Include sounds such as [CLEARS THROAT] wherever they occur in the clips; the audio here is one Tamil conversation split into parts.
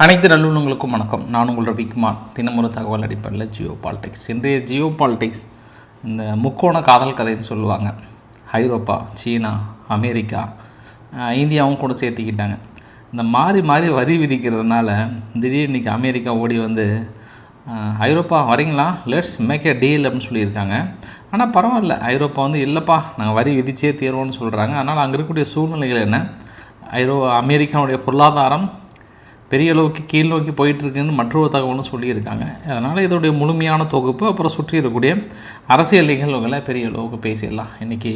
அனைத்து நல்லுள்ளங்களுக்கும் வணக்கம். நான் உங்கள் ரவிக்குமார் தினமுறை தகவல் அடிப்படையில் ஜியோ பாலிடிக்ஸ். இன்றைய ஜியோ பாலிடிக்ஸ் இந்த முக்கோண காதல் கதைன்னு சொல்லுவாங்க. ஐரோப்பா சீனா அமெரிக்கா இந்தியாவும் கூட சேர்த்திக்கிட்டாங்க. இந்த மாறி மாறி வரி விதிக்கிறதுனால திடீர்னு இன்றைக்கி அமெரிக்கா ஓடி வந்து ஐரோப்பா வரீங்களா? லெட்ஸ் மேக் எ டீல் அப்படின்னு சொல்லியிருக்காங்க. ஆனால் பரவாயில்ல. ஐரோப்பா வந்து இல்லைப்பா நாங்கள் வரி விதிச்சே தீர்வோம்னு சொல்கிறாங்க அதனால் அங்கே இருக்கக்கூடிய சூழ்நிலைகள் என்ன? ஐரோ அமெரிக்காவுடைய பொருளாதாரம் பெரிய அளவுக்கு கீழ் நோக்கி போயிட்டுருக்குன்னு மற்றொரு தகவலும் சொல்லியிருக்காங்க. அதனால் இதோடைய முழுமையான தொகுப்பு அப்புறம் சுற்றி இருக்கக்கூடிய அரசியல் நிகழ்வுகளை பெரிய அளவுக்கு பேசிடலாம். இன்றைக்கி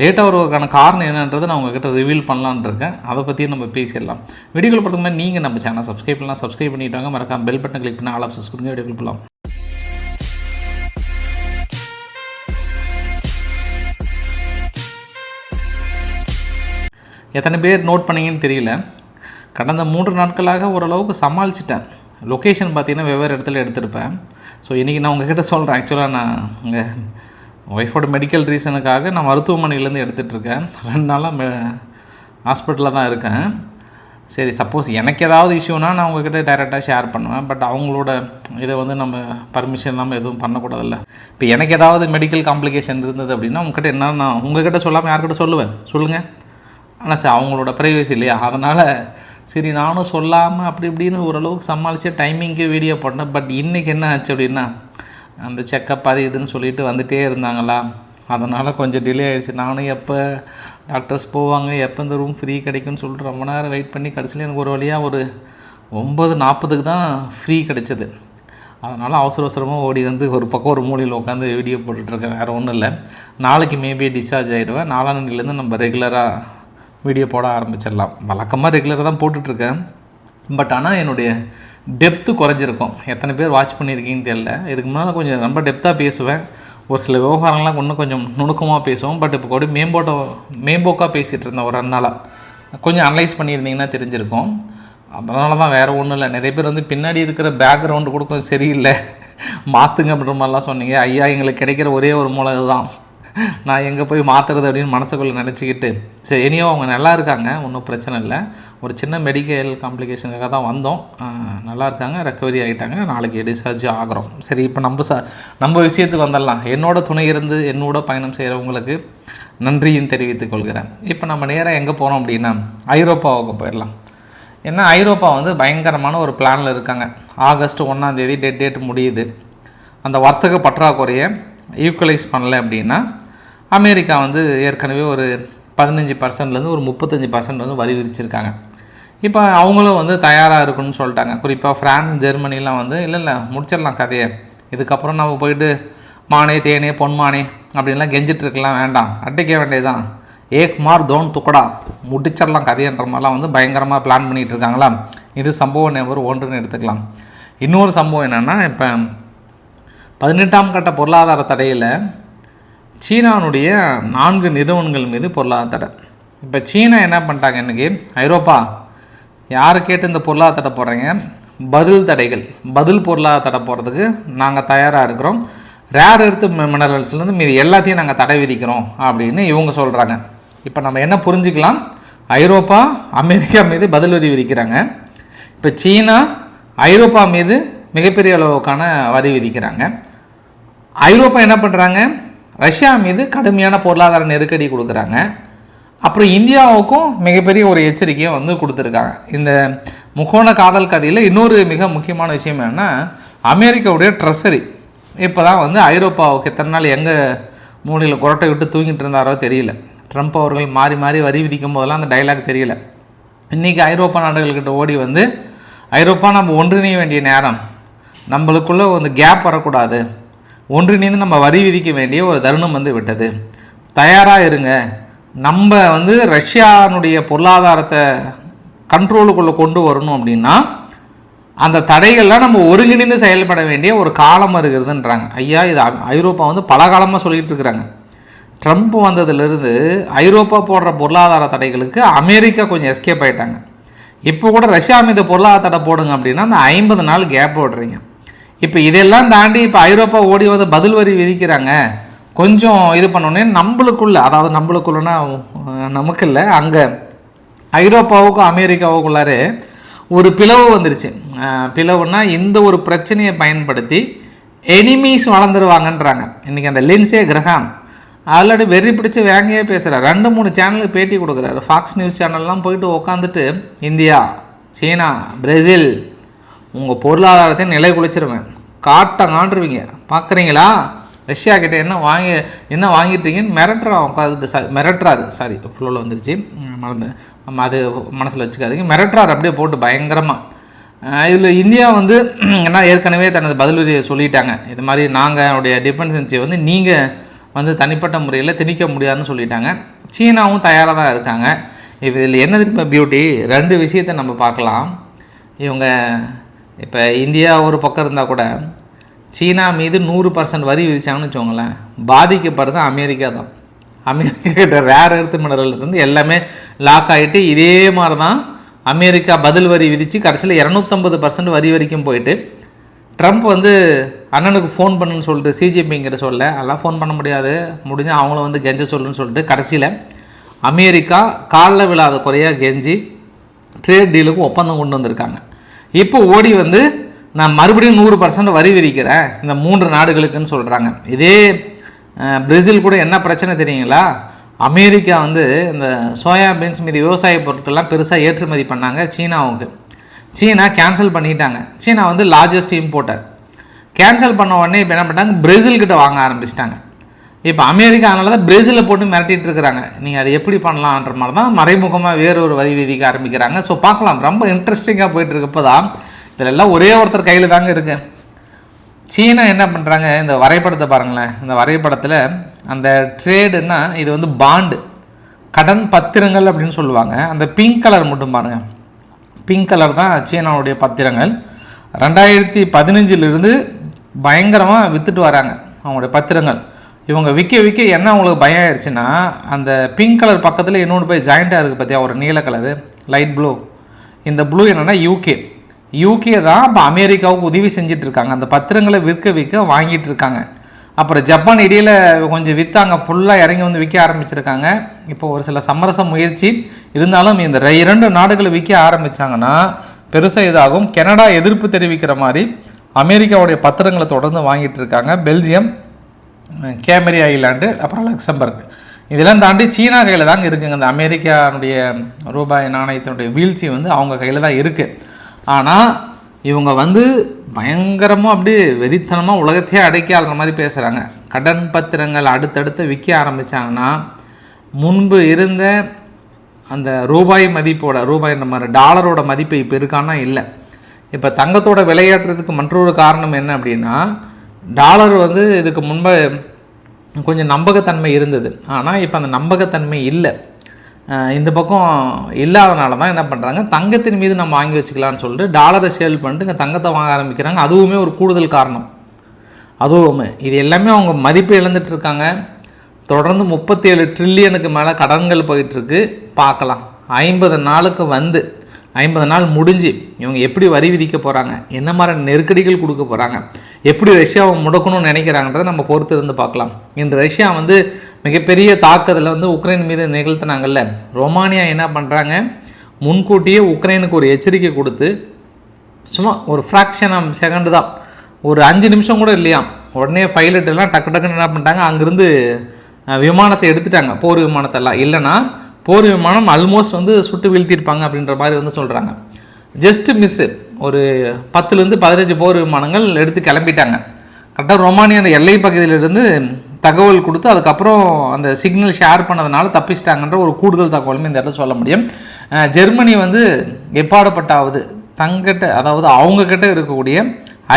லேட்டாக வருவதற்கான காரணம் என்னன்றதை நான் உங்ககிட்ட ரிவீல் பண்ணலான்னு இருக்கேன். அதை பற்றியும் நம்ம பேசிடலாம். வீடியோக்கள் பார்த்துக்கு நீங்கள் நம்ம சேனல் சப்ஸ்கிரைப் பண்ணலாம். சப்ஸ்கிரைப் பண்ணிட்டாங்க மறக்காம பெல் பட்டன் கிளிக் பண்ணி ஆல் ஆப்ஷன்ஸ் கொடுங்க. வீடியோக்கள் போகலாம் எத்தனை பேர் நோட் பண்ணீங்கன்னு தெரியல. கடந்த மூன்று நாட்களாக ஓரளவுக்கு சமாளிச்சிட்டேன். லொக்கேஷன் பார்த்தீங்கன்னா வெவ்வேறு இடத்துல எடுத்திருப்பேன். ஸோ இன்றைக்கி நான் உங்ககிட்ட சொல்கிறேன் ஆக்சுவலாக நான் உங்கள் ஒய்ஃபோட மெடிக்கல் ரீசனுக்காக நான் மருத்துவமனையிலேருந்து எடுத்துகிட்ருக்கேன் ரெண்டு நாளாக மெ ஹாஸ்பிட்டலில் தான் இருக்கேன். சரி சப்போஸ் எனக்கு ஏதாவது இஷ்யூனா நான் உங்ககிட்ட டைரெக்டாக ஷேர் பண்ணுவேன். பட் அவங்களோட இதை வந்து நம்ம பர்மிஷன் இல்லாமல் எதுவும் பண்ணக்கூடாதுல்ல. இப்போ எனக்கு ஏதாவது மெடிக்கல் காம்ப்ளிகேஷன் இருந்தது அப்படின்னா உங்ககிட்ட என்ன நான் உங்ககிட்ட சொல்லாமல் யார்கிட்ட சொல்லுவேன்? சொல்லுங்கள் ஆனால் சார் அவங்களோட ப்ரைவசி இல்லையா? அதனால் சரி நானும் சொல்லாமல் அப்படி இப்படின்னு ஓரளவுக்கு சமாளித்து டைமிங்க்கு வீடியோ போட்டேன். பட் இன்றைக்கி என்ன ஆச்சு அப்படின்னா அந்த செக்கப் அது இதுன்னு சொல்லிட்டு வந்துகிட்டே இருந்தாங்களா? அதனால் கொஞ்சம் டிலே ஆயிடுச்சு. நானும் எப்போ டாக்டர்ஸ் போவாங்க எப்போ இந்த ரூம் ஃப்ரீ கிடைக்கும்னு சொல்லிட்டு ரொம்ப நேரம் வெயிட் பண்ணி கடைசியில் எனக்கு ஒரு வழியாக ஒரு ஒம்பது நாற்பதுக்கு தான் ஃப்ரீ கிடைச்சது. அதனால் அவசர அவசரமாக ஓடி வந்து ஒரு பக்கம் ஒரு மூலையில் உட்காந்து வீடியோ போட்டுட்ருக்கேன் வேறு ஒன்றும் இல்லை. நாளைக்கு மேபி டிஸ்சார்ஜ் ஆகிடுவேன் நாளாண்டிலேருந்து நம்ம ரெகுலராக வீடியோ போட ஆரம்பிச்சிடலாம். வழக்கமாக ரெகுலராக தான் போட்டுட்ருக்கேன். பட் ஆனால் என்னுடைய டெப்த்து குறைஞ்சிருக்கும். எத்தனை பேர் வாட்ச் பண்ணியிருக்கீங்கன்னு தெரியல. இதுக்கு முன்னால் கொஞ்சம் ரொம்ப டெப்த்தாக பேசுவேன். ஒரு சில விவகாரங்கள்லாம் இன்னும் கொஞ்சம் நுணுக்கமாக பேசுவோம். பட் இப்போ கூட மேம்போட்ட மேம்போக்காக பேசிகிட்டு இருந்தேன் ஒரு ரெண்டு நாளாக கொஞ்சம் அனலைஸ் பண்ணியிருந்தீங்கன்னா தெரிஞ்சிருக்கும். அதனால தான் வேறு ஒன்றும் இல்லை. நிறைய பேர் வந்து பின்னாடி இருக்கிற பேக்ரவுண்டு கூட கொஞ்சம் சரியில்லை. மாற்றுங்க அப்படின்ற மாதிரிலாம் சொன்னீங்க. ஐயா எங்களுக்கு கிடைக்கிற ஒரே ஒரு மூளை தான் நான் எங்கே போய் மாற்றுறது அப்படின்னு மனசுக்குள்ளே நினச்சிக்கிட்டு சரி இனியோ அவங்க நல்லா இருக்காங்க ஒன்றும் பிரச்சனை இல்லை. ஒரு சின்ன மெடிக்கல் காம்ப்ளிகேஷனுக்காக தான் வந்தோம். நல்லா இருக்காங்க ரெக்கவரி ஆகிட்டாங்க நாளைக்கு டிஸ்சார்ஜ் ஆகிறோம். சரி இப்போ நம்ம ச நம்ம விஷயத்துக்கு வந்துடலாம். என்னோட துணை இருந்து என்னோட பயணம் செய்கிறவங்களுக்கு நன்றியும் தெரிவித்துக் கொள்கிறேன். இப்போ நம்ம நேராக எங்கே போகிறோம் அப்படின்னா ஐரோப்பாவுக்கு போயிடலாம். ஏன்னா ஐரோப்பா வந்து பயங்கரமான ஒரு பிளானில் இருக்காங்க. ஆகஸ்ட் ஒன்றாந்தேதி டெட் டேட் முடியுது. அந்த வர்த்தக பற்றாக்குறையை ஈக்குவலைஸ் பண்ணல அப்படின்னா அமெரிக்கா வந்து ஏற்கனவே ஒரு பதினஞ்சு பர்சன்ட்லேருந்து ஒரு முப்பத்தஞ்சு பர்சன்ட் வந்து வரி விதிச்சிருக்காங்க. இப்போ அவங்களும் வந்து தயாராக இருக்குன்னு சொல்லிட்டாங்க. குறிப்பாக ஃப்ரான்ஸ் ஜெர்மனிலாம் வந்து இல்லை இல்லை முடிச்சிடலாம் கதையை. இதுக்கப்புறம் நம்ம போயிட்டு மானே தேனே பொன்மானே அப்படின்லாம் கெஞ்சிட்ருக்கலாம் வேண்டாம். அட்டைக்க வேண்டியதுதான். ஏக் மார் தோன் துக்கடா. முடிச்சிடலாம் கதையன்ற மாதிரிலாம் வந்து பயங்கரமாக பிளான் பண்ணிகிட்டு இருக்காங்களா? இது சம்பவம் நம்பர் ஒன்றுன்னு எடுத்துக்கலாம். இன்னொரு சம்பவம் என்னென்னா இப்போ பதினெட்டாம் கட்ட பொருளாதார தடையில் சீனாவுடைய நான்கு நிறுவனங்கள் மீது பொருளாதார தடை. இப்போ சீனா என்ன பண்ணிட்டாங்க இன்றைக்கி ஐரோப்பா. யாரை கேட்டு இந்த பொருளாதார தடை போடுறீங்க? பதில் தடைகள். பதில் பொருளாதார தடை போடுறதுக்கு நாங்கள் தயாராக இருக்கிறோம். ரேர் எடுத்து மினரல்ஸ்லேருந்து மீது எல்லாத்தையும் நாங்கள் தடை விதிக்கிறோம் அப்படின்னு இவங்க சொல்கிறாங்க இப்போ நம்ம என்ன புரிஞ்சுக்கலாம்? ஐரோப்பா அமெரிக்கா மீது பதில் வரி விதிக்கிறாங்க. இப்போ சீனா ஐரோப்பா மீது மிகப்பெரிய அளவுக்கான வரி விதிக்கிறாங்க. ஐரோப்பா என்ன பண்ணுறாங்க ரஷ்யா மீது கடுமையான பொருளாதார நெருக்கடி கொடுக்குறாங்க. அப்புறம் இந்தியாவுக்கும் மிகப்பெரிய ஒரு எச்சரிக்கையை வந்து கொடுத்துருக்காங்க. இந்த முக்கோண காதல் கதையில் இன்னொரு மிக முக்கியமான விஷயம் என்னென்னா அமெரிக்காவுடைய ட்ரெஸரி இப்போ தான் வந்து ஐரோப்பாவுக்கு எத்தனை நாள் எங்கே மூலையில் குரட்டை விட்டு தூங்கிட்டு இருந்தாரோ தெரியல. ட்ரம்ப் அவர்கள் மாறி மாறி வரி விதிக்கும் போதெல்லாம் அந்த டைலாக் தெரியல. இன்றைக்கி ஐரோப்பா நாடுகள்கிட்ட ஓடி வந்து ஐரோப்பா நம்ம ஒன்றிணைய வேண்டிய நேரம் நம்மளுக்குள்ளே வந்து கேப் வரக்கூடாது. ஒன்றிணைந்து நம்ம வரி விதிக்க வேண்டிய ஒரு தருணம் வந்து விட்டது. தயாராக இருங்க. நம்ம வந்து ரஷ்யானுடைய பொருளாதாரத்தை கண்ட்ரோலுக்குள்ளே கொண்டு வரணும் அப்படின்னா அந்த தடைகள்லாம் நம்ம ஒருங்கிணைந்து செயல்பட வேண்டிய ஒரு காலம் இருக்குதுன்றாங்க ஐயா இது ஐரோப்பா வந்து பல காலமாக சொல்லிகிட்டு இருக்கிறாங்க. ட்ரம்ப் வந்ததுலேருந்து ஐரோப்பா போடுற பொருளாதார தடைகளுக்கு அமெரிக்கா கொஞ்சம் எஸ்கேப் ஆயிட்டாங்க. இப்போ கூட ரஷ்யா மீது பொருளாதார தடை போடுங்க அப்படின்னா அந்த ஐம்பது நாள் கேப் விடுறீங்க இப்போ இதெல்லாம் தாண்டி இப்போ ஐரோப்பா ஓடி வந்து பதில் வரி விதிக்கிறாங்க. கொஞ்சம் இது பண்ணோன்னே நம்மளுக்குள்ளே அதாவது நம்மளுக்குள்ளனா நமக்கு இல்லை அங்கே ஐரோப்பாவுக்கும் அமெரிக்காவுக்குள்ளாரே ஒரு பிளவு வந்துருச்சு. பிளவுன்னா இந்த ஒரு பிரச்சனையை பயன்படுத்தி எனிமீஸ் வளர்ந்துருவாங்கன்றாங்க. இன்றைக்கி அந்த லின்சே கிரகாம் ஆல்ரெடி வெறி பிடிச்சி வேங்கையே பேசுகிறார் ரெண்டு மூணு சேனலுக்கு பேட்டி கொடுக்குறாரு. ஃபாக்ஸ் நியூஸ் சேனல்லாம் போயிட்டு உட்காந்துட்டு இந்தியா சீனா பிரேசில் உங்கள் பொருளாதாரத்தை நிலை குளிச்சிருவேன் காட்டங்கான்றுவீங்க காண்டுருவீங்க பார்க்குறீங்களா ரஷ்யா கிட்ட என்ன வாங்கி என்ன வாங்கிட்டீங்கன்னு மிரட்டுறா உட்காந்து சா மிரட்டுறாரு. சாரி ஃபுல்லில் வந்துருச்சு. மறந்து. நம்ம அது மனசில் வச்சுக்காதீங்க. மிரட்டுறாரு அப்படியே போட்டு பயங்கரமாக இதில் இந்தியா வந்து [CLEARS THROAT] என்ன ஏற்கனவே தனது பதிலுரையை சொல்லிட்டாங்க. இது மாதிரி நாங்கள் உடைய டிஃபென்சன்சியை வந்து நீங்கள் வந்து தனிப்பட்ட முறையில் திணிக்க முடியாதுன்னு சொல்லிட்டாங்க. சீனாவும் தயாராக தான் இருக்காங்க. இப்போ இதில் என்ன திரும்ப பியூட்டி ரெண்டு விஷயத்தை நம்ம பார்க்கலாம். இவங்க இப்போ இந்தியா ஒரு பக்கம் இருந்தால் கூட சீனா மீது நூறு பர்சன்ட் வரி விதிச்சாங்கன்னு வச்சுக்கோங்களேன். பாதிக்கப்படுறது அமெரிக்கா தான். அமெரிக்கா கிட்ட ரேர் எர்த் மினரல்ஸ் வந்து எல்லாமே லாக் ஆகிட்டு இதே மாதிரி தான் அமெரிக்கா பதில் வரி விதித்து கடைசியில் இரநூத்தம்பது பர்சன்ட் வரி வரைக்கும் போயிட்டு ட்ரம்ப் வந்து அண்ணனுக்கு ஃபோன் பண்ணுன்னு சொல்லிட்டு சிஜிபிங்கிட்ட சொல்ல அதெல்லாம் ஃபோன் பண்ண முடியாது. முடிஞ்சு அவங்கள வந்து கெஞ்ச சொல்லுன்னு சொல்லிட்டு கடைசியில் அமெரிக்கா காலில் விழாத குறையாக கெஞ்சி ட்ரேட் டீலுக்கு ஒப்பந்தம் கொண்டு வந்திருக்காங்க. இப்போ ஓடி வந்து நான் மறுபடியும் நூறு பர்சன்ட் வரி விதிக்கிறேன். இந்த மூன்று நாடுகளுக்குன்னு சொல்கிறாங்க இதே பிரேசில் கூட என்ன பிரச்சனை தெரியுங்களா? அமெரிக்கா வந்து இந்த சோயாபீன்ஸ் மீது விவசாய பொருட்கள்லாம் பெருசாக ஏற்றுமதி பண்ணாங்க சீனாவுக்கு. சீனா கேன்சல் பண்ணிட்டாங்க. சீனா வந்து லார்ஜஸ்ட் இம்போர்ட்டர் கேன்சல் பண்ண உடனே இப்போ என்ன பண்ணிட்டாங்க? பிரேசில் கிட்ட வாங்க ஆரம்பிச்சிட்டாங்க. இப்போ அமெரிக்கா அதனால தான் பிரேசிலில் போட்டு மிரட்டிட்டு இருக்கிறாங்க நீங்கள் அதை எப்படி பண்ணலான்ற மாதிரி தான் மறைமுகமாக வேறு ஒரு வரி விதிக்க ஆரம்பிக்கிறாங்க. ஸோ பார்க்கலாம். ரொம்ப இன்ட்ரெஸ்டிங்காக போயிட்டு இருக்கப்போ தான் இதில் எல்லாம் ஒரே ஒருத்தர் கையில் தாங்க இருக்கு. சீனா என்ன பண்ணுறாங்க இந்த வரைபடத்தை பாருங்களேன். இந்த வரைபடத்தில் அந்த ட்ரேடுன்னா இது வந்து பாண்டு கடன் பத்திரங்கள் அப்படின்னு சொல்லுவாங்க. அந்த பிங்க் கலர் மட்டும் பாருங்கள் பிங்க் கலர் தான் சீனாவுடைய பத்திரங்கள். ரெண்டாயிரத்தி பதினஞ்சிலிருந்து பயங்கரமாக விற்றுட்டு வராங்க அவங்களுடைய பத்திரங்கள். இவங்க விற்க விற்க என்ன அவங்களுக்கு பயம் ஆயிடுச்சுன்னா அந்த பிங்க் கலர் பக்கத்தில் இன்னொன்று போய் ஜாயிண்ட்டாக இருக்குது பார்த்தியா ஒரு நீல கலரு லைட் ப்ளூ இந்த ப்ளூ என்னென்னா யூகே யூகே தான் இப்போ அமெரிக்காவுக்கு உதவி செஞ்சுட்டு இருக்காங்க. அந்த பத்திரங்களை விற்க விற்க வாங்கிட்டு இருக்காங்க. அப்புறம் ஜப்பான் இடையில் கொஞ்சம் விற்றாங்க ஃபுல்லாக இறங்கி வந்து விற்க ஆரம்பிச்சிருக்காங்க. இப்போ ஒரு சில சமரச முயற்சி. இருந்தாலும் இந்த இரண்டு நாடுகளை விற்க ஆரம்பிச்சாங்கன்னா பெருசாக இதாகும். கனடா எதிர்ப்பு தெரிவிக்கிற மாதிரி அமெரிக்காவுடைய பத்திரங்களை தொடர்ந்து வாங்கிட்டு இருக்காங்க. பெல்ஜியம் கேமரி ஐலாண்டு அப்புறம் லக்சம்பர்க். இதெல்லாம் தாண்டி சீனா கையில் தாங்க இருக்குங்க. இந்த அமெரிக்கானுடைய ரூபாய் நாணயத்தினுடைய வீழ்ச்சி வந்து அவங்க கையில் தான் இருக்குது ஆனால் இவங்க வந்து பயங்கரமாக அப்படியே வெறித்தனமாக உலகத்தையே அடைக்க ஆளுற மாதிரி பேசுகிறாங்க கடன் பத்திரங்கள் அடுத்தடுத்து விற்க ஆரம்பித்தாங்கன்னா முன்பு இருந்த அந்த ரூபாய் மதிப்போட ரூபாய் நம்ம டாலரோட மதிப்பு இப்போ இருக்கான்னா இல்லை. இப்போ தங்கத்தோட விளையாடுறதுக்கு மற்றொரு காரணம் என்ன அப்படின்னா டாலர் வந்து இதுக்கு முன்பு கொஞ்சம் நம்பகத்தன்மை இருந்தது. ஆனால் இப்போ அந்த நம்பகத்தன்மை இல்லை. இந்த பக்கம் இல்லாதனால தான் என்ன பண்ணுறாங்க தங்கத்தின் மீது நம்ம வாங்கி வச்சுக்கலாம்னு சொல்லிட்டு டாலரை சேல் பண்ணிட்டு இங்கே தங்கத்தை வாங்க ஆரம்பிக்கிறாங்க. அதுவுமே ஒரு கூடுதல் காரணம். அதுவுமே. இது எல்லாமே அவங்க மதிப்பு இழந்துட்டு இருக்காங்க. தொடர்ந்து முப்பத்தேழு ட்ரில்லியனுக்கு மேலே கடன்கள் போயிட்டுருக்கு பார்க்கலாம். ஐம்பது நாளுக்கு வந்து ஐம்பது நாள் முடிஞ்சு இவங்க எப்படி வரி விதிக்க போகிறாங்க என்ன மாதிரி நெருக்கடிகள் கொடுக்க போகிறாங்க எப்படி ரஷ்யாவை முடக்கணும்னு நினைக்கிறாங்கன்றதை நம்ம பொறுத்து இருந்து பார்க்கலாம். இன்று ரஷ்யா வந்து மிகப்பெரிய தாக்குதலில் வந்து உக்ரைன் மீது நிகழ்த்தினாங்கல்ல. ரொமானியா என்ன பண்ணுறாங்க முன்கூட்டியே உக்ரைனுக்கு ஒரு எச்சரிக்கை கொடுத்து சும்மா ஒரு ஃப்ராக்ஷன் ஆஃப் செகண்டு தான். ஒரு அஞ்சு நிமிஷம் கூட இல்லையாம் உடனே பைலட் எல்லாம் டக்கு டக்குன்னு என்ன பண்ணிட்டாங்க? அங்கேருந்து விமானத்தை எடுத்துட்டாங்க. போர் விமானத்தெல்லாம். இல்லைன்னா போர் விமானம் ஆல்மோஸ்ட் வந்து சுட்டு வீழ்த்திருப்பாங்க அப்படின்ற மாதிரி வந்து சொல்கிறாங்க ஜஸ்ட் மிஸ்ஸு ஒரு பத்துலேருந்து பதினஞ்சு போர் விமானங்கள் எடுத்து கிளம்பிட்டாங்க. கரெக்டாக ரொமானியா அந்த எல்லை பகுதியிலிருந்து தகவல் கொடுத்து அதுக்கப்புறம் அந்த சிக்னல் ஷேர் பண்ணதுனால தப்பிச்சிட்டாங்கன்ற ஒரு கூடுதல் தகவலுமே இந்த இடத்துல சொல்ல முடியும். ஜெர்மனி வந்து எப்பாடப்பட்டாவது தங்கிட்ட அதாவது அவங்கக்கிட்ட இருக்கக்கூடிய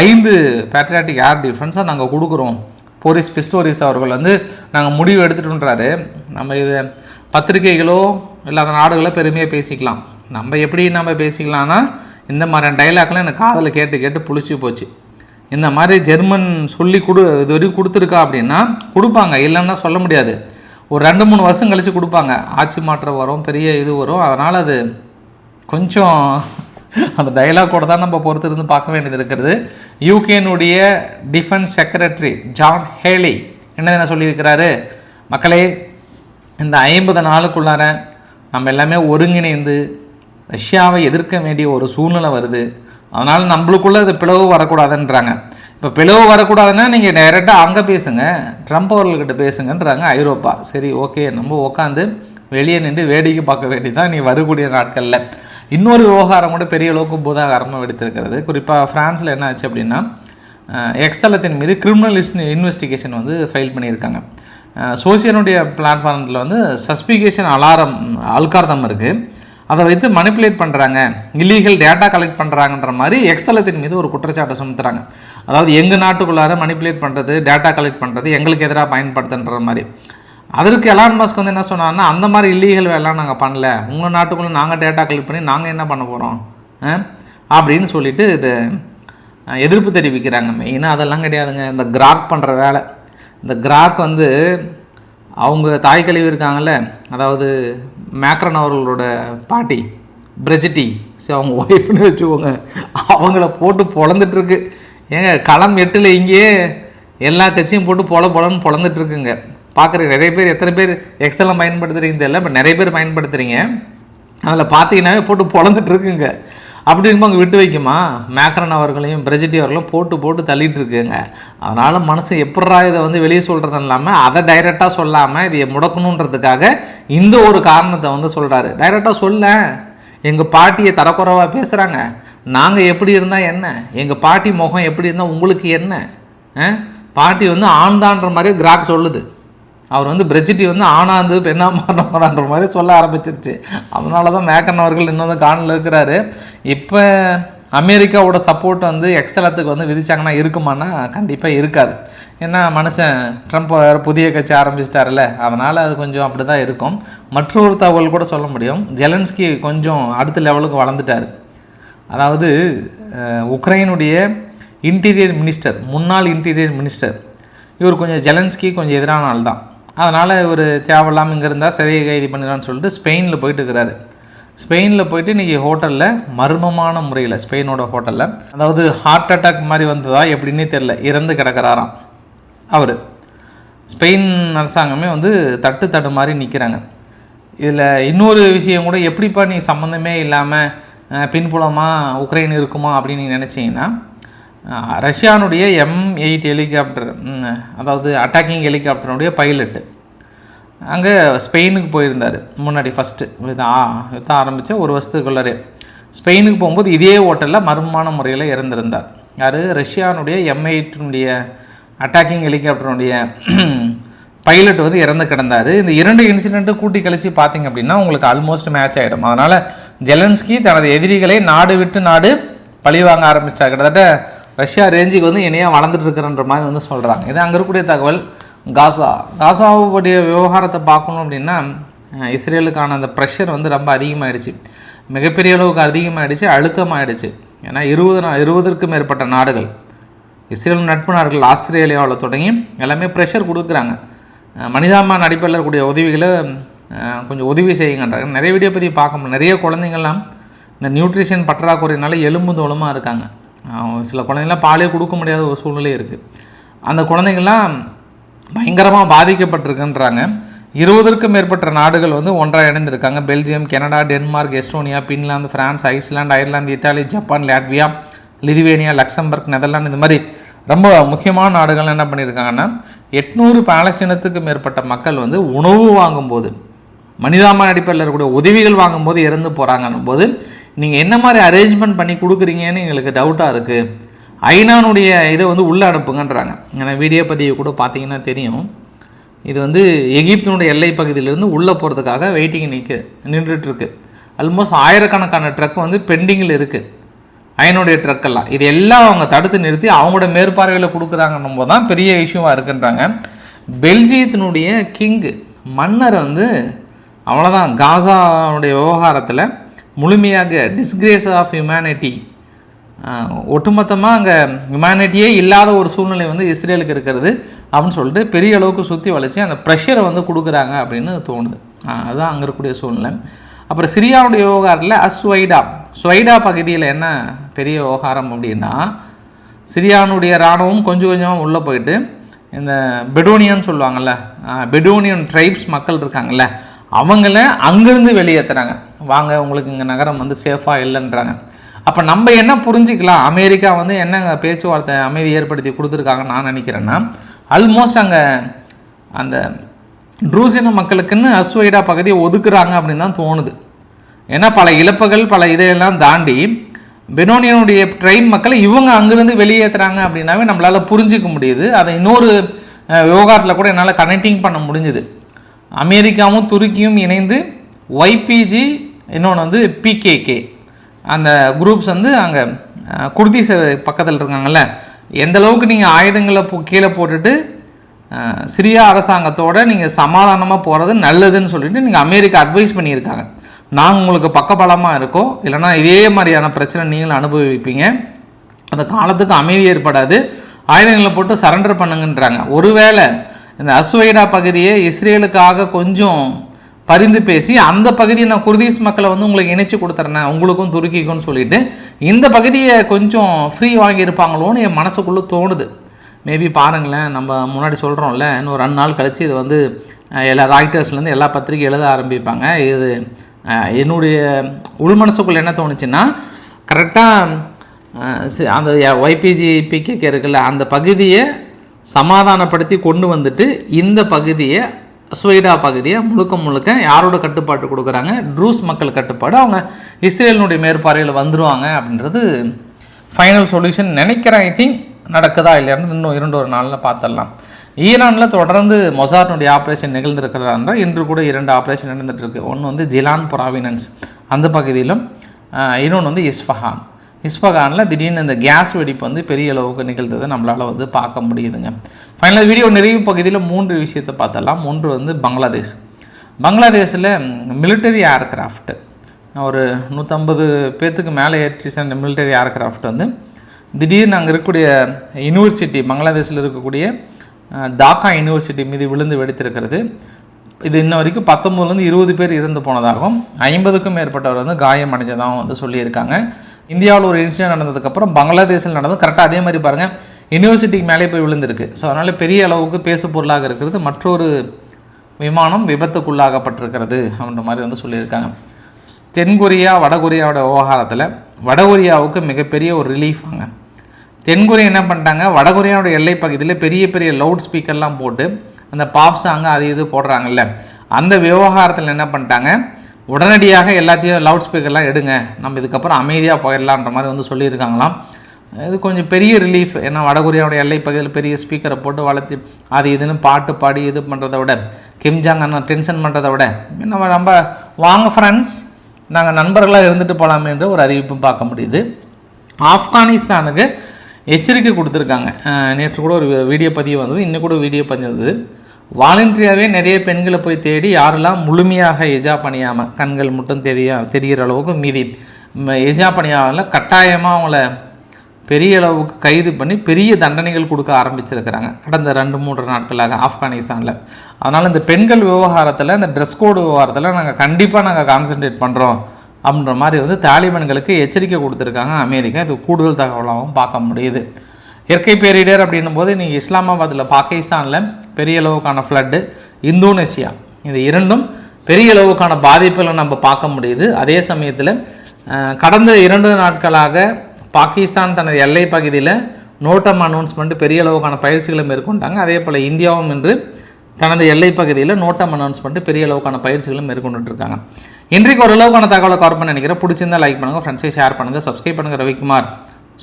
ஐந்து பேட்ரியாட்டிக் ஏர் டிஃபென்ஸை நாங்கள் கொடுக்குறோம். போரிஸ் பிஸ்டோரிஸ் அவர்கள் வந்து நாங்கள் முடிவு எடுத்துட்டோன்றாரு. நம்ம இது பத்திரிகைகளோ இல்லாத நாடுகளோ பெருமையாக பேசிக்கலாம். நம்ம எப்படி நம்ம பேசிக்கலாம்னா இந்த மாதிரியான டைலாக்லாம் எனக்கு காதில் கேட்டு கேட்டு புளிச்சு போச்சு. இந்த மாதிரி ஜெர்மன் சொல்லி கொடு இது வரைக்கும் கொடுத்துருக்கா அப்படின்னா கொடுப்பாங்க. இல்லைன்னா சொல்ல முடியாது. ஒரு ரெண்டு மூணு வருஷம் கழித்து கொடுப்பாங்க. ஆட்சி மாற்றம் வரும் பெரிய இது வரும். அதனால் அது கொஞ்சம் அந்த டயலாக்கோட தான் நம்ம பொறுத்து இருந்து பார்க்க வேண்டியது இருக்கிறது. யூகேனுடைய டிஃபென்ஸ் செக்ரட்டரி ஜான் ஹேலி என்ன என்ன சொல்லியிருக்கிறாரு? மக்களே இந்த ஐம்பது நாளுக்குள்ளார நம்ம எல்லாமே ஒருங்கிணைந்து ரஷ்யாவை எதிர்க்க வேண்டிய ஒரு சூழ்நிலை வருது. அதனால் நம்மளுக்குள்ளே இது பிளவு வரக்கூடாதுன்றாங்க. இப்போ பிளவு வரக்கூடாதுன்னா நீங்கள் டைரெக்டாக அங்கே பேசுங்க. ட்ரம்ப் அவர்கள்கிட்ட பேசுங்கன்றாங்க ஐரோப்பா. சரி ஓகே நம்ம உட்காந்து வெளியே நின்று வேடிக்கை பார்க்க வேண்டியதான் நீ வரக்கூடிய நாட்களில். இன்னொரு விவகாரம் கூட பெரிய அளவுக்கு பூதாகாரமாக வெடித்திருக்கிறது. குறிப்பாக ஃப்ரான்ஸில் என்ன ஆச்சு அப்படின்னா எக்ஸ்தலத்தின் மீது கிரிமினல் இன்வெஸ்டிகேஷன் வந்து ஃபைல் பண்ணியிருக்காங்க. சோசியனுடைய பிளாட்ஃபார்மில் வந்து சஸ்பிகேஷன் அலாரம் அல்கார்தம் இருக்குது அதை வைத்து மனிப்புலேட் பண்ணுறாங்க இல்லீகல் டேட்டா கலெக்ட் பண்ணுறாங்கன்ற மாதிரி எக்ஸலத்தின் மீது ஒரு குற்றச்சாட்டை சுமத்துறாங்க. அதாவது எங்கள் நாட்டுக்குள்ளார மனிப்புலேட் பண்ணுறது டேட்டா கலெக்ட் பண்ணுறது எங்களுக்கு எதிராக பயன்படுத்துன்ற மாதிரி. அதற்கு எலான் மாஸ்க் வந்து என்ன சொன்னார்னா அந்த மாதிரி இல்லீகல் வேலைலாம் நாங்கள் பண்ணல. உங்கள் நாட்டுக்குள்ளே நாங்கள் டேட்டா கலெக்ட் பண்ணி நாங்கள் என்ன பண்ண போகிறோம் அப்படின்னு சொல்லிட்டு இது எதிர்ப்பு தெரிவிக்கிறாங்க. மெயினாக அதெல்லாம் கிடையாதுங்க. இந்த கிராக் பண்ணுற வேலை. இந்த கிராக் வந்து அவங்க தாய் கழிவு இருக்காங்கல்ல அதாவது மேக்ரன் அவர்களோட பாட்டி பிரெஜிட்டி சரி அவங்க ஒய்ஃப்னு வச்சுக்கோங்க. அவங்கள போட்டு பொழந்துட்டுருக்கு ஏங்க களம் எட்டில் இங்கேயே எல்லா கட்சியும் போட்டு பொல பொலன்னு பொழந்துட்டுருக்குங்க பார்க்குற நிறைய பேர் எத்தனை பேர் எக்ஸலாம் பயன்படுத்துகிறீங்க தெரியல இப்போ நிறைய பேர் பயன்படுத்துகிறீங்க அதில் பார்த்தீங்கன்னாவே போட்டு பொழந்துட்டுருக்குங்க அப்படி இருக்கும்போது விட்டு வைக்குமா? மேக்ரன் அவர்களையும் பிரஜிட்டி அவர்களும் போட்டு போட்டு தள்ளிட்டு இருக்குங்க. அதனால் மனசு எப்படா இதை வந்து வெளியே சொல்கிறது இல்லாமல் அதை டைரெக்டாக சொல்லாமல் இதை முடக்கணுன்றதுக்காக இந்த ஒரு காரணத்தை வந்து சொல்கிறாரு டைரெக்டாக சொல்ல. எங்கள் பாட்டியை தரக்குறைவாக பேசுகிறாங்க நாங்கள் எப்படி இருந்தால் என்ன? எங்கள் பாட்டி முகம் எப்படி இருந்தால் உங்களுக்கு என்ன? ஆ? பாட்டி வந்து ஆண்தான்ற மாதிரி கிராக் சொல்லுது. அவர் வந்து பிரெஜிட்டி வந்து ஆனாந்து பெண்ணா மாறணுமான்ற மாதிரி சொல்ல ஆரம்பிச்சிருச்சு. அதனால தான் மேக்கன் அவர்கள் இன்னும் காணில் இருக்கிறாரு இப்போ அமெரிக்காவோட சப்போர்ட் வந்து எக்ஸலத்துக்கு வந்து விதிச்சாங்கன்னா இருக்குமானா கண்டிப்பாக இருக்காது. ஏன்னா மனுஷன் ட்ரம்ப் வேறு புதிய கட்சி ஆரம்பிச்சிட்டாருல்ல அதனால் அது கொஞ்சம் அப்படி தான் இருக்கும். மற்றொரு தகவல் கூட சொல்ல முடியும். ஜெலன்ஸ்கி கொஞ்சம் அடுத்த லெவலுக்கு வளர்ந்துட்டார். அதாவது உக்ரைனுடைய இன்டீரியர் மினிஸ்டர் முன்னாள் இன்டீரியர் மினிஸ்டர் இவர் கொஞ்சம் ஜெலன்ஸ்கி கொஞ்சம் எதிரான ஆள் தான் அதனால் இவர் தேவையில்லாமல் இங்கே இருந்தால் சிறையை கைது பண்ணிடலான்னு சொல்லிட்டு ஸ்பெயினில் போயிட்டு இருக்கிறாரு. ஸ்பெயினில் போயிட்டு இன்றைக்கி ஹோட்டலில் மர்மமான முறையில் ஸ்பெயினோட ஹோட்டலில் அதாவது ஹார்ட் அட்டாக் மாதிரி வந்ததா எப்படின்னே தெரில இறந்து கிடக்கிறாராம் அவர். ஸ்பெயின் அரசாங்கமே வந்து தட்டு தடு மாதிரி நிற்கிறாங்க இதில் இன்னொரு விஷயம் கூட எப்படிப்பா நீ சம்மந்தமே இல்லாமல் பின்புலமாக உக்ரைன் இருக்குமா அப்படின்னு நீ நினச்சிங்கன்னா ரஷ்யானுடைய எம் எயிட் ஹெலிகாப்டர் அதாவது அட்டாக்கிங் ஹெலிகாப்டருடைய பைலட்டு அங்கே ஸ்பெயினுக்கு போயிருந்தார் முன்னாடி ஃபஸ்ட்டு இது ஆ- ஆரம்பித்த ஒரு வருஷத்துக்குள்ளாரே. ஸ்பெயினுக்கு போகும்போது இதே ஹோட்டலில் மர்மமான முறையில் இறந்திருந்தார். யார்? ரஷ்யானுடைய எம் எயிட்டினுடைய அட்டாக்கிங் ஹெலிகாப்டருடைய பைலட் வந்து இறந்து கிடந்தார். இந்த இரண்டு இன்சிடெண்ட்டும் கூட்டி கழித்து பார்த்தீங்க அப்படின்னா உங்களுக்கு ஆல்மோஸ்ட் மேட்ச் ஆகிடும் அதனால் ஜெலன்ஸ்கி தனது எதிரிகளை நாடு விட்டு நாடு பழி வாங்க ஆரம்பிச்சிட்டார். கிட்டத்தட்ட ரஷ்யா ரேஞ்சுக்கு வந்து இணையாக வளர்ந்துட்டு இருக்கிறன்ற மாதிரி வந்து சொல்கிறாங்க இது அங்கே இருக்கக்கூடிய தகவல். காசா. காசாவுடைய விவகாரத்தை பார்க்கணும் அப்படின்னா இஸ்ரேலுக்கான அந்த ப்ரெஷர் வந்து ரொம்ப அதிகமாகிடுச்சு மிகப்பெரிய அளவுக்கு அதிகமாகிடுச்சு அழுத்தமாகிடுச்சு ஏன்னா இருபது நா இருபதற்கும் மேற்பட்ட நாடுகள் இஸ்ரேல் நட்பு நாடுகள் ஆஸ்திரேலியாவில் தொடங்கி எல்லாமே ப்ரெஷர் கொடுக்குறாங்க. மனிதாமான் மனிதாபிமான அடிப்படையில் இருக்கக்கூடிய உதவிகளை கொஞ்சம் உதவி செய்யுங்கன்றாங்க. நிறைய வீடியோ பற்றி பார்க்க முடியும் நிறைய குழந்தைங்கள்லாம் இந்த நியூட்ரிஷன் பற்றாக்குறையினால எலும்பு தோளமாக இருக்காங்க. சில குழந்தைங்களாம் பாலே கொடுக்க முடியாத ஒரு சூழ்நிலை இருக்குது அந்த குழந்தைங்கள்லாம் பயங்கரமாக பாதிக்கப்பட்டிருக்குன்றாங்க. இருபதற்கும் மேற்பட்ட நாடுகள் வந்து ஒன்றாக இணைந்திருக்காங்க. Belgium Canada Denmark Estonia Finland France Iceland Ireland Italy Japan Latvia Lithuania Luxembourg Netherlands இந்த மாதிரி ரொம்ப முக்கியமான நாடுகள் என்ன பண்ணியிருக்காங்கன்னா எட்நூறு பாலஸ்தீனத்துக்கு மேற்பட்ட மக்கள் வந்து உணவு வாங்கும்போது மனிதாபிமான அடிப்படையில் இருக்கக்கூடிய உதவிகள் வாங்கும்போது இறந்து போகிறாங்கன்னும் போது நீங்கள் என்ன மாதிரி அரேஞ்ச்மெண்ட் பண்ணி கொடுக்குறீங்கன்னு எங்களுக்கு டவுட்டாக இருக்குது ஐநானுடைய இதை வந்து உள்ளே அனுப்புங்கன்றாங்க. ஏன்னா வீடியோ பதிவு கூட பார்த்தீங்கன்னா தெரியும். இது வந்து எகிப்தினுடைய எல்லை பகுதியிலேருந்து உள்ளே போகிறதுக்காக வெயிட்டிங் நிற்க நின்றுட்டுருக்கு. ஆல்மோஸ்ட் ஆயிரக்கணக்கான ட்ரக் வந்து பெண்டிங்கில் இருக்குது அயனுடைய ட்ரக்கெல்லாம் இது எல்லாம் அவங்க தடுத்து நிறுத்தி அவங்களோட மேற்பார்வையில் கொடுக்குறாங்கன்னும் போது தான் பெரிய இஷ்யூவாக இருக்குன்றாங்க. பெல்ஜியத்தினுடைய கிங்கு மன்னர் வந்து அவ்வளோதான் காசாவுடைய விவகாரத்தில் முழுமையாக டிஸ்கிரேஸ் ஆஃப் ஹியூமனிட்டி ஒட்டுமொத்தமாக அங்கே ஹியூமனிட்டியே இல்லாத ஒரு சூழ்நிலை வந்து இஸ்ரேலுக்கு இருக்கிறது அப்படின்னு சொல்லிட்டு பெரிய அளவுக்கு சுற்றி வளைச்சி அந்த ப்ரெஷரை வந்து கொடுக்குறாங்க அப்படின்னு தோணுது. அதுதான் அங்கே இருக்கக்கூடிய சூழ்நிலை. அப்புறம் சிரியாவுடைய விவகாரத்தில் அஸ்வைடா. ஸ்வைடா பகுதியில் என்ன பெரிய விவகாரம் அப்படின்னா சிரியானுடைய இராணுவம் கொஞ்சம் கொஞ்சமாக உள்ளே போயிட்டு இந்த பெடோனியன் சொல்லுவாங்கள்ல பெடோனியன் ட்ரைப்ஸ் மக்கள் இருக்காங்கல்ல அவங்கள அங்கேருந்து வெளியேற்றுறாங்க வாங்க உங்களுக்கு இங்கே நகரம் வந்து சேஃபாக இல்லைன்றாங்க. அப்போ நம்ம என்ன புரிஞ்சிக்கலாம்? அமெரிக்கா வந்து என்னங்க பேச்சுவார்த்தை அமைதி ஏற்படுத்தி கொடுத்துருக்காங்கன்னு நான் நினைக்கிறேன்னா ஆல்மோஸ்ட் அங்கே அந்த ட்ரூசின மக்களுக்குன்னு அஸ்வைடா பகுதியை ஒதுக்குறாங்க அப்படின்னு தான் தோணுது. ஏன்னா பல இழப்புகள் பல இதையெல்லாம் தாண்டி பெனோனியனுடைய ட்ரெயின் மக்களை இவங்க அங்கேருந்து வெளியேற்றுறாங்க அப்படின்னாவே நம்மளால் புரிஞ்சிக்க முடியுது. அதை இன்னொரு அஹ், விவகாரத்தில் கூட என்னால் கனெக்டிங் பண்ண முடிஞ்சுது. அமெரிக்காவும் துருக்கியும் இணைந்து ஒய்பிஜி இன்னொன்று வந்து பிகேகே அந்த குரூப்ஸ் வந்து அங்கே குர்தீஸ் பக்கத்தில் இருக்காங்கல்ல எந்த அளவுக்கு நீங்கள் ஆயுதங்களை போ- கீழே போட்டுட்டு சிரியா அரசாங்கத்தோடு நீங்கள் சமாதானமாக போகிறது நல்லதுன்னு சொல்லிட்டு நீங்கள் அமெரிக்கா அட்வைஸ் பண்ணியிருக்காங்க. நாங்கள் உங்களுக்கு பக்கபலமாக இருக்கோம். இல்லைன்னா இதே மாதிரியான பிரச்சனை நீங்களும் அனுபவிப்பீங்க. அந்த காலத்துக்கு அமைதி ஏற்படாது. ஆயுதங்களை போட்டு சரண்டர் பண்ணுங்கன்றாங்க. ஒருவேளை இந்த அஸ்வைடா பகுதியை இஸ்ரேலுக்காக கொஞ்சம் பரிந்து பேசி அந்த பகுதியை நான் குர்தீஸ் மக்களை வந்து உங்களுக்கு இணைச்சு கொடுத்துறேன் உங்களுக்கும் துருக்கிக்கும் சொல்லிட்டு இந்த பகுதியை கொஞ்சம் ஃப்ரீ வாங்கியிருப்பாங்களோன்னு என் மனசுக்குள்ளே தோணுது. மேபி பாருங்களேன் நம்ம முன்னாடி சொல்கிறோம்ல இன்னும் ரெண்டு நாள் கழித்து இது வந்து எல்லா ராய்டர்ஸ்லேருந்து எல்லா பத்திரிகை எழுத ஆரம்பிப்பாங்க. இது என்னுடைய உள் மனசுக்குள்ள என்ன தோணுச்சுன்னா கரெக்டாக அந்த ஒய்பிஜி பிகேக்கே இருக்குல்ல அந்த பகுதியை சமாதானப்படுத்தி கொண்டு வந்துட்டு இந்த பகுதியை சுவைடா பகுதியை முழுக்க முழுக்க யாரோட கட்டுப்பாட்டு கொடுக்குறாங்க? ட்ரூஸ் மக்கள் கட்டுப்பாடு. அவங்க இஸ்ரேலினுடைய மேற்பார்வையில் வந்துடுவாங்க அப்படின்றது ஃபைனல் சொல்யூஷன் நினைக்கிறேன். ஐ திங்க் நடக்குதா இல்லையான்னு இன்னும் இரண்டு ஒரு நாளில் பார்த்துடலாம். ஈரானில் தொடர்ந்து மொசார்னுடைய ஆப்ரேஷன் நிகழ்ந்திருக்கிறதா என்றால் இன்று கூட இரண்டு ஆப்ரேஷன் நடந்துகிட்ருக்கு ஒன்று வந்து ஜிலான் ப்ராவினன்ஸ். அந்த பகுதியிலும் இன்னொன்று வந்து இஸ்ஃபஹான். இஸ்பகானில் திடீர்னு இந்த கேஸ் வெடிப்பு வந்து பெரிய அளவுக்கு நிகழ்ந்ததை நம்மளால் வந்து பார்க்க முடியுதுங்க. ஃபைனல் வீடியோ நிறைவு பகுதியில் மூன்று விஷயத்தை பார்த்தலாம் மூன்று வந்து பங்களாதேஷ். பங்களாதேஷில் மிலிட்டரி ஏர்கிராஃப்ட் ஒரு நூற்றம்பது பேர்த்துக்கு மேலே ஏற்றி சேர்ந்த மிலிட்டரி ஏர்க்ராஃப்ட் வந்து திடீர்னு அங்கே இருக்கக்கூடிய யூனிவர்சிட்டி பங்களாதேஷில் இருக்கக்கூடிய தாக்கா யூனிவர்சிட்டி மீது விழுந்து வெடித்திருக்கிறது. இது இன்ன வரைக்கும் பத்தொம்பதுலேருந்து இருபது பேர் இறந்து போனதாகவும் ஐம்பதுக்கும் மேற்பட்டவர் வந்து காயம் அடைஞ்சதாகவும் வந்து சொல்லியிருக்காங்க. இந்தியாவில் ஒரு இன்சிடென்ட் நடந்ததுக்கப்புறம் பங்களாதேஷில் நடந்தது. கரெக்டாக அதே மாதிரி பாருங்கள் யூனிவர்சிட்டிக்கு மேலே போய் விழுந்திருக்கு. ஸோ அதனால் பெரிய அளவுக்கு பேசு பொருளாக இருக்கிறது. மற்றொரு விமானம் விபத்துக்குள்ளாகப்பட்டிருக்கிறது அப்படின்ற மாதிரி வந்து சொல்லியிருக்காங்க. தென்கொரியா வடகொரியாவோட விவகாரத்தில் வடகொரியாவுக்கு மிகப்பெரிய ஒரு ரிலீஃப் ஆங்க. தென்கொரியா என்ன பண்ணிட்டாங்க? வடகொரியாவோட எல்லை பகுதியில் பெரிய பெரிய லவுட் ஸ்பீக்கர்லாம் போட்டு அந்த பாப் சாங் அது இது போடுறாங்கல்ல. அந்த விவகாரத்தில் என்ன பண்ணிட்டாங்க? உடனடியாக எல்லாத்தையும் லவுட் ஸ்பீக்கர்லாம் எடுங்க. நம்ம இதுக்கப்புறம் அமைதியாக போயிடலான்ற மாதிரி வந்து சொல்லியிருக்காங்களாம். இது கொஞ்சம் பெரிய ரிலீஃப் ஏன்னா வடகொரியாவுடைய எல்லை பகுதியில் பெரிய ஸ்பீக்கரை போட்டு வளர்த்து அது இதுன்னு பாட்டு பாடி இது பண்ணுறத விட கிம்ஜாங் அண்ணன் டென்ஷன் பண்ணுறத விட நம்ம நம்ம வாங்க ஃப்ரெண்ட்ஸ் நாங்கள் நண்பர்களாக இருந்துட்டு போகலாமே என்ற ஒரு அறிவிப்பும் பார்க்க முடியுது. ஆப்கானிஸ்தானுக்கு எச்சரிக்கை கொடுத்துருக்காங்க. நேற்று கூட ஒரு வீடியோ பதிவு வந்தது. இன்னும் கூட வீடியோ பதிவு வந்தது. வாலண்டரியாகவே நிறைய பெண்களை போய் தேடி யாரெல்லாம் முழுமையாக எஜாப் பணியாமல் கண்கள் மட்டும் தெரிய தெரிகிற அளவுக்கு மீதி எஜா எஜாப் கட்டாயமாக அவங்கள பெரிய அளவுக்கு கைது பண்ணி பெரிய தண்டனைகள் கொடுக்க ஆரம்பிச்சிருக்கிறாங்க. கடந்த ரெண்டு மூன்று நாட்களாக ஆப்கானிஸ்தானில். அதனால் இந்த பெண்கள் விவகாரத்தில் இந்த ட்ரெஸ் கோடு விவகாரத்தில் நாங்கள் கண்டிப்பாக நாங்கள் கான்சென்ட்ரேட் பண்ணுறோம் அப்படின்ற மாதிரி வந்து தாலிபான்களுக்கு எச்சரிக்கை கொடுத்துருக்காங்க அமெரிக்கா. இது கூடுதல் தகவலாகவும் பார்க்க முடியுது. இயற்கை பேரிடர் அப்படின்னும் போது நீங்கள் இஸ்லாமாபாத்தில் பாகிஸ்தானில் பெரிய அளவுக்கான ஃப்ளட்டு இந்தோனேசியா. இது இரண்டும் பெரிய அளவுக்கான பாதிப்புகளை நம்ம பார்க்க முடியுது. அதே சமயத்தில் கடந்த இரண்டு நாட்களாக பாகிஸ்தான் தனது எல்லை பகுதியில் நோட்டம் அனௌன்ஸ்மெண்ட் பெரிய அளவுக்கான பயிற்சிகளை மேற்கொண்டாங்க. அதே போல் இந்தியாவும் இன்று தனது எல்லை பகுதியில் நோட்டம் அனௌன்ஸ்மெண்ட் பெரிய அளவுக்கான பயிற்சிகளும் மேற்கொண்டுட்டு இருக்காங்க இன்றைக்கு ஓரளவுக்கான தகவலை கவர் பண்ண நினைக்கிறேன். பிடிச்சிருந்தா லைக் பண்ணுங்கள் ஃப்ரெண்ட்ஸை ஷேர் பண்ணுங்கள் சப்ஸ்கிரைப் பண்ணுங்கள் ரவிக்குமார்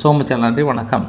சோமு நன்றி வணக்கம்.